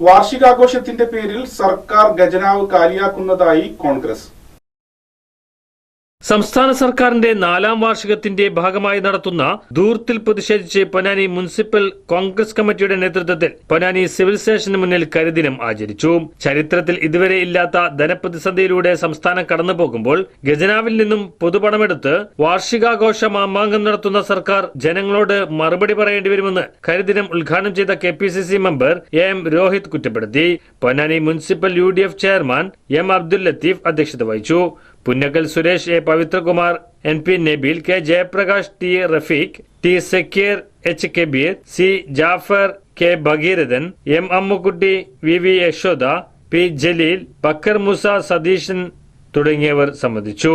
വാർഷികാഘോഷത്തിന്റെ പേരിൽ സർക്കാർ ഖജനാവ് കാലിയാക്കുന്നതായി കോൺഗ്രസ്. സംസ്ഥാന സർക്കാരിന്റെ നാലാം വാർഷികത്തിന്റെ ഭാഗമായി നടത്തുന്ന ദൂർത്തിൽ പ്രതിഷേധിച്ച് പൊന്നാനി മുനിസിപ്പൽ കോൺഗ്രസ് കമ്മിറ്റിയുടെ നേതൃത്വത്തിൽ പൊന്നാനി സിവിൽ സ്റ്റേഷന് മുന്നിൽ കരിദിനം ആചരിച്ചു. ചരിത്രത്തിൽ ഇതുവരെ ഇല്ലാത്ത ധനപ്രതിസന്ധിയിലൂടെ സംസ്ഥാനം കടന്നുപോകുമ്പോൾ ഖജനാവിൽ നിന്നും പൊതുപണമെടുത്ത് വാർഷികാഘോഷ മാമാങ്കം നടത്തുന്ന സർക്കാർ ജനങ്ങളോട് മറുപടി പറയേണ്ടി വരുമെന്ന് കരിദിനം ഉദ്ഘാടനം ചെയ്ത K P C C member A M Rohith കുറ്റപ്പെടുത്തി. Ponnani municipal U D F chairman M Abdul Latheef അധ്യക്ഷത വഹിച്ചു. Punnakkal Suresh A Pavithrakumar N P Nabeel K Jayaprakash T Rafeeq T Sakkeer H Kabeer C Jafar K Bhageerathan M Ammukkutty V V Yashoda P Jaleel Bakkar Musa Satheeshan തുടങ്ങിയവർ സംബന്ധിച്ചു.